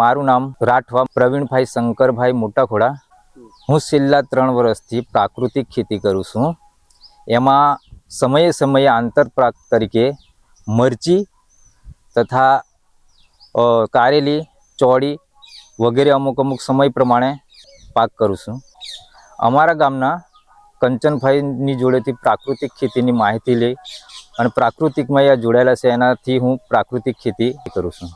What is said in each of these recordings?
મારું નામ રાઠવા પ્રવીણભાઈ શંકરભાઈ મોટાખોડા. હું છેલ્લા ત્રણ વર્ષથી પ્રાકૃતિક ખેતી કરું છું. એમાં સમયે સમયે આંતરપ્રાક તરીકે મરચી તથા કારેલી, ચોળી વગેરે અમુક અમુક સમય પ્રમાણે પાક કરું છું. અમારા ગામના કંચનભાઈની જોડેથી પ્રાકૃતિક ખેતીની માહિતી લઈ અને પ્રાકૃતિકમાં જોડાયેલા છે એનાથી હું પ્રાકૃતિક ખેતી કરું છું.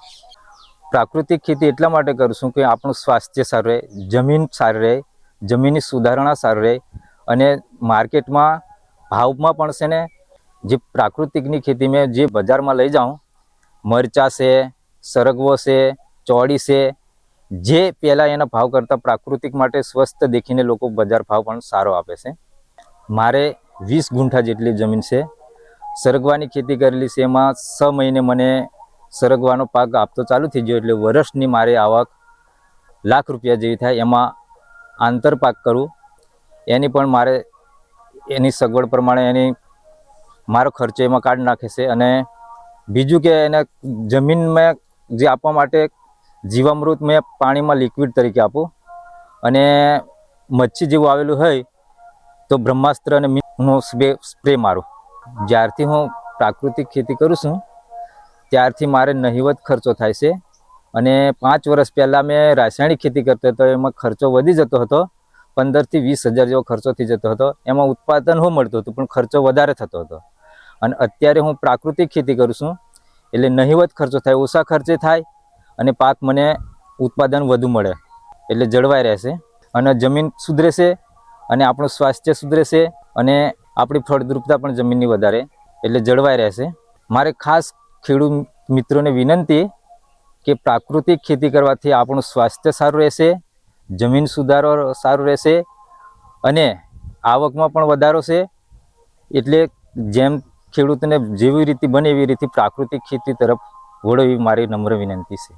પ્રાકૃતિક ખેતી એટલા માટે કરશું કે આપણું સ્વાસ્થ્ય સારું રહે, જમીન સારી રહે, જમીનની સુધારણા સારી રહે અને માર્કેટમાં ભાવમાં પણ છે ને, જે પ્રાકૃતિકની ખેતી મેં જે બજારમાં લઈ જાઉં, મરચાં છે, સરગવો છે, ચોળી છે, જે પહેલાં એના ભાવ કરતાં પ્રાકૃતિક માટે સ્વસ્થ દેખીને લોકો બજાર ભાવ પણ સારો આપે છે. મારે વીસ ગુંઠા જેટલી જમીન છે. સરગવાની ખેતી કરેલી છે એમાં છ મહિને મને સરગવાનો પાક આપતો ચાલુ થઈ ગયો એટલે વર્ષની મારી આવક લાખ રૂપિયા જેવી થાય. એમાં આંતર પાક કરું. એની પણ મારે એની સગવડ પ્રમાણે એની મારો ખર્ચો એમાં કાઢ નાખે છે. અને બીજું કે એને જમીનમાં જે આપવા માટે જીવામૃત મેં પાણીમાં લિક્વિડ તરીકે આપું. અને મચ્છી જેવું આવેલું હોય તો બ્રહ્માસ્ત્ર અને મીનો સ્પ્રે સ્પ્રે મારું. જ્યારથી હું પ્રાકૃતિક ખેતી કરું છું ત્યારથી મારે નહિવત ખર્ચો થાય છે. અને પાંચ વર્ષ પહેલાં મેં રાસાયણિક ખેતી કરતો હતો, એમાં ખર્ચો વધી જતો હતો. પંદરથી વીસ હજાર જેવો ખર્ચો થઈ જતો હતો. એમાં ઉત્પાદન હું મળતું હતું, પણ ખર્ચો વધારે થતો હતો. અને અત્યારે હું પ્રાકૃતિક ખેતી કરું છું, એટલે નહિવત ખર્ચો થાય, ઓછા ખર્ચે થાય અને પાક મને ઉત્પાદન વધુ મળે, એટલે જળવાઈ રહેશે. અને જમીન સુધરે છે અને આપણું સ્વાસ્થ્ય સુધરે છે અને આપણી ફળદ્રુપતા પણ જમીનની વધારે, એટલે જળવાઈ રહેશે. મારે ખાસ ખેડૂત મિત્રોને વિનંતી કે પ્રાકૃતિક ખેતી કરવાથી આપણું સ્વાસ્થ્ય સારું રહેશે, જમીન સુધારો સારું રહેશે અને આવકમાં પણ વધારો છે. એટલે જેમ ખેડૂતને જેવી રીતે બને એવી રીતે પ્રાકૃતિક ખેતી તરફ વળો એવી મારી નમ્ર વિનંતી છે.